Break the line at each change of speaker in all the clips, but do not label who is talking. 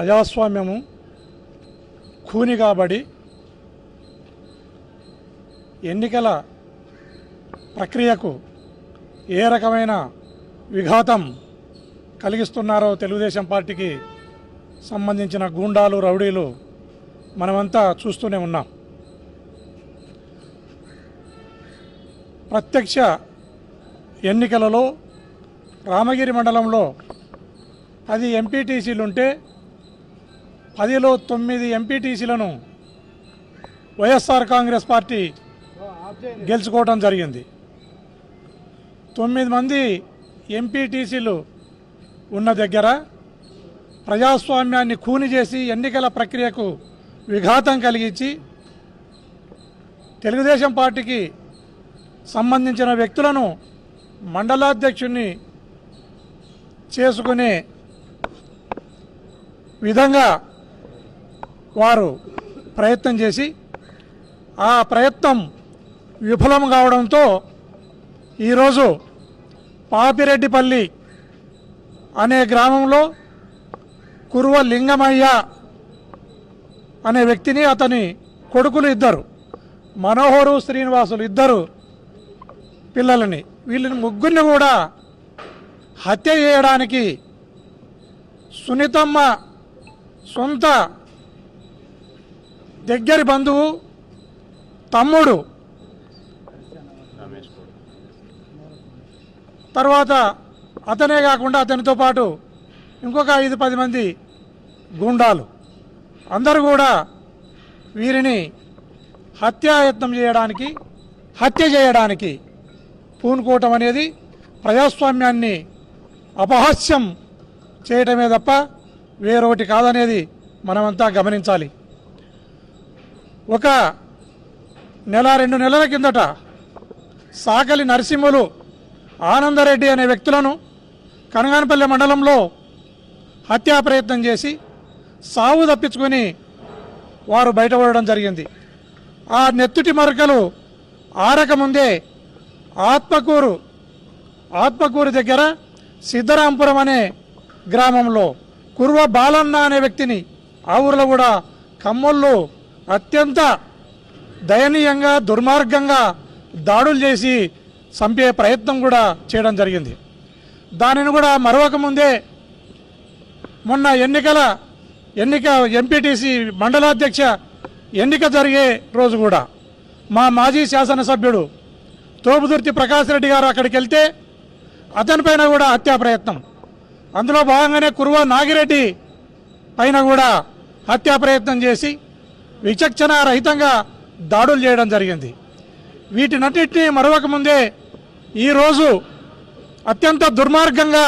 ప్రజాస్వామ్యము కూని కాబడి ఎన్నికల ప్రక్రియకు ఏ రకమైన విఘాతం కలిగిస్తున్నారో తెలుగుదేశం పార్టీకి సంబంధించిన గూండాలు రౌడీలు మనమంతా చూస్తూనే ఉన్నాం. ప్రత్యక్ష ఎన్నికలలో రామగిరి మండలంలో పది ఎంపీటీసీలు ఉంటే పదిలో తొమ్మిది ఎంపీటీసీలను వైఎస్ఆర్ కాంగ్రెస్ పార్టీ గెలుచుకోవడం జరిగింది. తొమ్మిది మంది ఎంపీటీసీలు ఉన్న దగ్గర ప్రజాస్వామ్యాన్ని కూని చేసి ఎన్నికల ప్రక్రియకు విఘాతం కలిగించి తెలుగుదేశం పార్టీకి సంబంధించిన వ్యక్తులను మండలాధ్యక్షుణ్ణి చేసుకునే విధంగా వారు ప్రయత్నం చేసి ఆ ప్రయత్నం విఫలం కావడంతో ఈరోజు పాపిరెడ్డిపల్లి అనే గ్రామంలో కురువ లింగమయ్య అనే వ్యక్తిని అతని కొడుకులు ఇద్దరు మనోహరు శ్రీనివాసులు ఇద్దరు పిల్లలని వీళ్ళని ముగ్గురిని కూడా హత్య చేయడానికి సునీతమ్మ సొంత దగ్గరి బంధువు తమ్ముడు. తర్వాత అతనే కాకుండా అతనితో పాటు ఇంకొక ఐదు పది మంది గూండాలు. అందరూ కూడా వీరిని హత్యాయత్నం చేయడానికి హత్య చేయడానికి పూనుకోవటం అనేది ప్రజాస్వామ్యాన్ని అపహాస్యం చేయటమే తప్ప వేరొకటి కాదనేది మనమంతా గమనించాలి. ఒక నెల రెండు నెలల కిందట సాకలి నరసింహులు ఆనందరెడ్డి అనే వ్యక్తులను కనగానపల్లి మండలంలో హత్యా ప్రయత్నం చేసి సావు తప్పించుకొని వారు బయటపడడం జరిగింది. ఆ నెత్తుటి మరకలు ఆరకముందే ఆత్మకూరు ఆత్మకూరు దగ్గర సిద్ధరాంపురం అనే గ్రామంలో కుర్వ బాలన్న అనే వ్యక్తిని ఆ ఊరిలో కూడా కమ్మల్లో అత్యంత దయనీయంగా దుర్మార్గంగా దాడులు చేసి చంపే ప్రయత్నం కూడా చేయడం జరిగింది. దానిని కూడా మరవకముందే మొన్న ఎన్నికల ఎన్నిక ఎంపీటీసీ మండలాధ్యక్ష ఎన్నిక జరిగే రోజు కూడా మా మాజీ శాసనసభ్యుడు తోపుదుర్తి ప్రకాష్ రెడ్డి గారు అక్కడికి వెళ్తే అతనిపైన కూడా హత్యా ప్రయత్నం. అందులో భాగంగానే కురువ నాగిరెడ్డి పైన కూడా హత్యా ప్రయత్నం చేసి విచక్షణ రహితంగా దాడులు చేయడం జరిగింది. వీటినన్నింటినీ మరవకముందే ఈరోజు అత్యంత దుర్మార్గంగా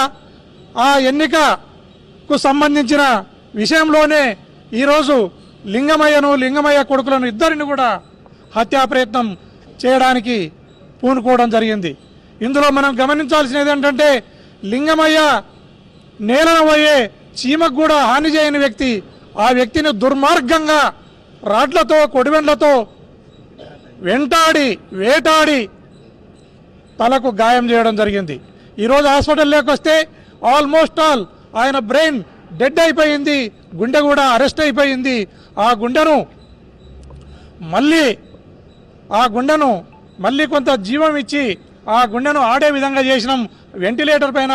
ఆ ఎన్నికకు సంబంధించిన విషయంలోనే ఈరోజు లింగమయ్యను లింగమయ్య కొడుకులను ఇద్దరిని కూడా హత్యా ప్రయత్నం చేయడానికి పూనుకోవడం జరిగింది. ఇందులో మనం గమనించాల్సినది ఏంటంటే లింగమయ్య నేలన పోయే చీమకు కూడా హాని చేయని వ్యక్తి ఆ వ్యక్తిని దుర్మార్గంగా రాడ్లతో కొడివెండ్లతో వెంటాడి వేటాడి తలకు గాయం చేయడం జరిగింది. ఈరోజు హాస్పిటల్లోకి వస్తే ఆల్మోస్ట్ ఆల్ ఆయన బ్రెయిన్ డెడ్ అయిపోయింది గుండె కూడా అరెస్ట్ అయిపోయింది. ఆ గుండెను మళ్ళీ ఆ గుండెను మళ్ళీ కొంత జీవం ఇచ్చి ఆ గుండెను ఆడే విధంగా చేసినాం. వెంటిలేటర్ పైన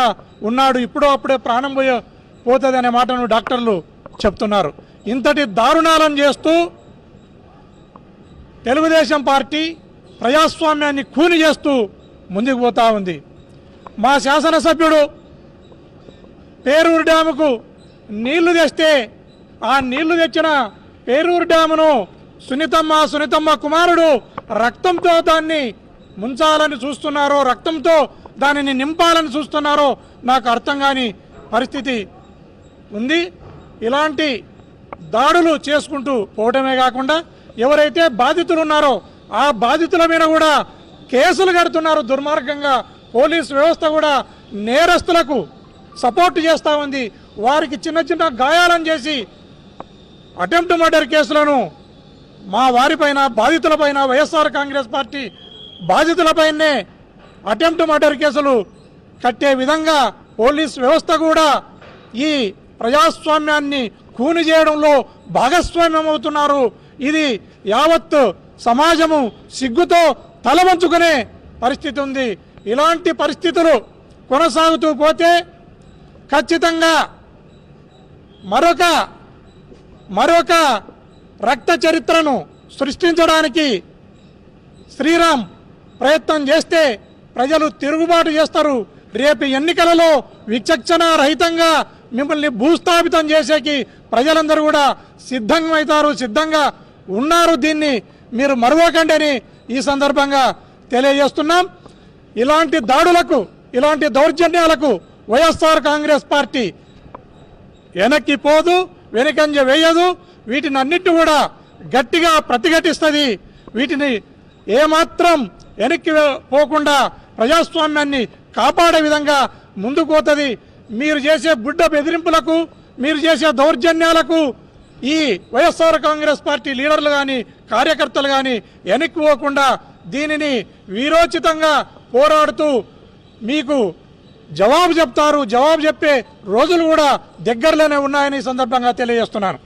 ఉన్నాడు ఇప్పుడో అప్పుడే ప్రాణం పోయే పోతుంది అనే మాటను డాక్టర్లు చెప్తున్నారు. ఇంతటి దారుణాలను చేస్తూ తెలుగుదేశం పార్టీ ప్రజాస్వామ్యాన్ని కూని చేస్తూ ముందుకు పోతా ఉంది. మా శాసనసభ్యుడు పేరూరు డ్యాముకు నీళ్ళు తెస్తే ఆ నీళ్ళు తెచ్చిన పేరూరు డ్యామును సునీతమ్మ సునీతమ్మ కుమారుడు రక్తంతో దాన్ని ముంచాలని చూస్తున్నారో రక్తంతో దానిని నింపాలని చూస్తున్నారో నాకు అర్థం కాని పరిస్థితి ఉంది. ఇలాంటి దాడులు చేసుకుంటూ పోవటమే కాకుండా ఎవరైతే బాధితులు ఉన్నారో ఆ బాధితుల మీద కూడా కేసులు కడుతున్నారు దుర్మార్గంగా. పోలీస్ వ్యవస్థ కూడా నేరస్తులకు సపోర్ట్ చేస్తూ ఉంది. వారికి చిన్న చిన్న గాయాలను చేసి అటెంప్ట్ మర్డర్ కేసులను మా వారిపైన బాధితులపైన వైఎస్ఆర్ కాంగ్రెస్ పార్టీ బాధితులపైనే అటెంప్ట్ మర్డర్ కేసులు కట్టే విధంగా పోలీస్ వ్యవస్థ కూడా ఈ ప్రజాస్వామ్యాన్ని కూని చేయడంలో భాగస్వామ్యం అవుతున్నారు ఇది యావత్ సమాజము సిగ్గుతో తలవంచుకునే పరిస్థితి ఉంది ఇలాంటి పరిస్థితులు కొనసాగుతూ పోతే ఖచ్చితంగా మరొక మరొక రక్త చరిత్రను సృష్టించడానికి శ్రీరామ్ ప్రయత్నం చేస్తే ప్రజలు తిరుగుబాటు చేస్తారు. రేపు ఎన్నికలలో విచక్షణ రహితంగా మిమ్మల్ని భూస్థాపితం చేసేకి ప్రజలందరూ కూడా సిద్ధమవుతారు సిద్ధంగా ఉన్నారు. దీన్ని మీరు మరవకండి ఈ సందర్భంగా తెలియజేస్తున్నాం. ఇలాంటి దాడులకు ఇలాంటి దౌర్జన్యాలకు వైఎస్ఆర్ కాంగ్రెస్ పార్టీ వెనక్కి పోదు వెనకంజ వేయదు. వీటిని అన్నిటి కూడా గట్టిగా ప్రతిఘటిస్తుంది. వీటిని ఏమాత్రం వెనక్కి పోకుండా ప్రజాస్వామ్యాన్ని కాపాడే విధంగా ముందుకు పోతుంది. మీరు చేసే బుడ్డ బెదిరింపులకు మీరు చేసే దౌర్జన్యాలకు ఈ వైఎస్ఆర్ కాంగ్రెస్ పార్టీ లీడర్లు కానీ కార్యకర్తలు కానీ వెనక్కిపోకుండా దీనిని వీరోచితంగా పోరాడుతూ మీకు జవాబు చెప్తారు. జవాబు చెప్పే రోజులు కూడా దగ్గరలోనే ఉన్నాయని సందర్భంగా తెలియజేస్తున్నాను.